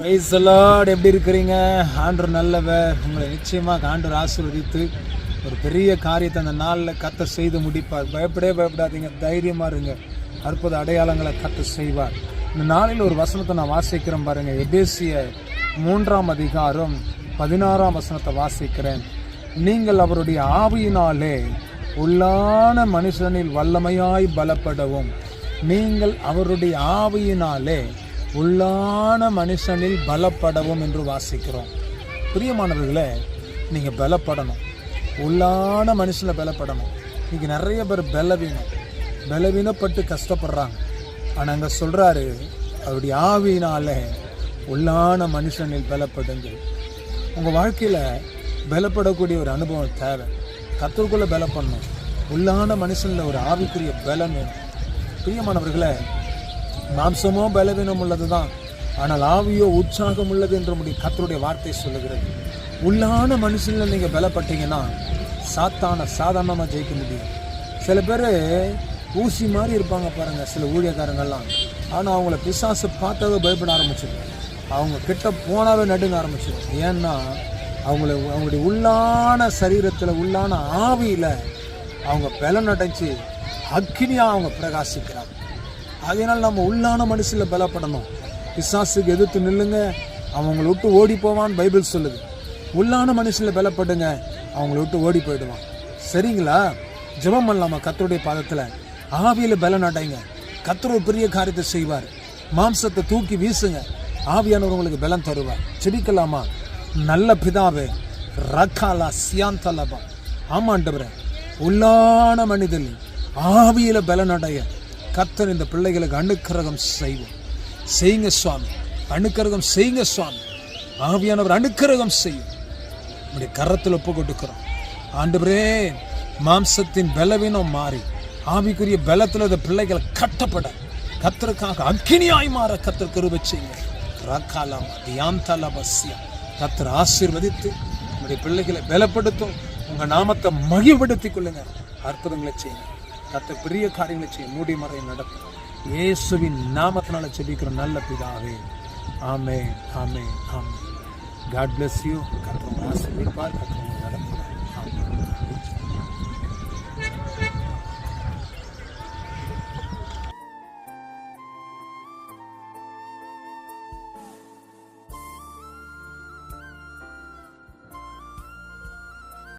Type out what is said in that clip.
Price Lord எப்படி இருக்கிறீங்க? ஆண்டர் நல்லவர். உங்களை நிச்சயமாக ஆண்டர் ஆசீர்வதித்து ஒரு பெரிய காரியத்தை அந்த நாளில் கத்த செய்து முடிப்பார். பயப்படவே பயப்படாதீங்க. தைரியமாக இருங்க. அற்புத அடையாளங்களை கத்த செய்வார். இந்த நாளில் ஒரு வசனத்தை நான் வாசிக்கிறேன் பாருங்கள் எபேசிய மூன்றாம் அதிகாரம் பதினாறாம் வசனத்தை வாசிக்கிறேன். நீங்கள் அவருடைய ஆவியினாலே உள்ளான மனுஷனில் வல்லமையாய் பலப்படவும். நீங்கள் அவருடைய ஆவியினாலே உள்ளான மனுஷனில் பலப்படவும் என்று வாசிக்கிறோம். பிரியமானவர்களே நீங்கள் பலப்படணும். உள்ளான மனுஷனில் பலப்படணும். இன்றைக்கி நிறைய பேர் பலவீனம். பலவீனப்பட்டு கஷ்டப்படுறாங்க. ஆனால் அங்கே சொல்கிறாரு அவருடைய ஆவியினாலே உள்ளான மனுஷனில் பலப்படுங்கள். உங்கள் வாழ்க்கையில் பலப்படக்கூடிய ஒரு அனுபவம் தேவை. கத்தருக்குள்ளே பலப்படணும். உள்ளான மனுஷனில் ஒரு ஆவிக்குரிய பலம் வேணும். பிரியமானவர்களை மாம்சமோ பலவீனம் உள்ளது தான் ஆனால் ஆவியோ உற்சாகம் உள்ளது என்று நம்முடைய கத்தருடைய வார்த்தை சொல்லுகிறது. உள்ளான மனுஷனில் நீங்கள் பலப்பட்டீங்கன்னா சாத்தான சாதாரணமாக ஜெயிக்க முடியும். சில பேர் ஊசி மாதிரி இருப்பாங்க பாருங்கள் சில ஊழியக்காரங்கள்லாம். ஆனால் அவங்கள பிசாசு பார்த்தாவே பயப்பட ஆரம்பிச்சிடும் அவங்க கிட்ட போனாவே நடுங்க ஆரம்பிச்சிடும் ஏன்னா அவங்கள அவங்களுடைய உள்ளான சரீரத்தில் உள்ளான ஆவியில் அவங்க பலன் அடைஞ்சு அக்னியாக அவங்க பிரகாசிக்கிறாங்க. அதனால் நம்ம உள்ளான மனுஷில் பலப்படணும். பிசாசுக்கு எதிர்த்து நில்லுங்க. அவங்கள விட்டு ஓடி போவான்னு பைபிள் சொல்லுது. உள்ளான மனுஷில் பலப்படுங்க. அவங்கள விட்டு ஓடி போயிடுவான். சரிங்களா? ஜெபம் பண்ணலாமா கத்தருடைய பாதத்தில்? ஆவியில் பலன் அடைங்க. கத்தர் ஒரு பெரிய காரியத்தை செய்வார். மாம்சத்தை தூக்கி வீசுங்க. ஆவியானவர் உங்களுக்கு பலம் தருவார். செபிக்கலாமா நல்ல பிதாவே ரக்காலா சியாந்தலபா. ஆமாண்டவரே உள்ளான மனிதன் ஆவியில் பலன் நடைய கத்தர் இந்த பிள்ளைகளுக்கு அணுக்கரகம் செய்வோம். செய்யுங்க சுவாமி. அணுக்கரகம் செய்யுங்க சுவாமி. ஆவியானவர் அணுக்கரகம் செய்யும். நம்முடைய கரத்தில் ஒப்பு கொடுக்கிறோம். ஆண்டுபரே மாம்சத்தின் பலவீனம் மாறி ஆவிக்குரிய பலத்தில் இந்த பிள்ளைகளை கட்டப்பட. கத்தருக்காக அக்கினியாய் மாற கத்தர் கருவை செய்யுங்க. ராக்காலாமா தியாந்தலபஸ்யா கத்தர் ஆசீர்வதித்து நம்முடைய பிள்ளைகளை பலப்படுத்தும். உங்கள் நாமத்தை மகிழ்படுத்திக் கொள்ளுங்க. அற்புதங்களை செய்யுங்க. கத்த பெரிய காரியங்களை செய்ய மூடி மறை நடக்கும். இயேசுவின் நாமத்தினால செபிக்கிற நல்ல பிதாவே. ஆமே ஆமே ஆமே காட் பிளஸ் யூ கத்தர் ஆசிரியப்பார் ஆசீர்வதிப்பார்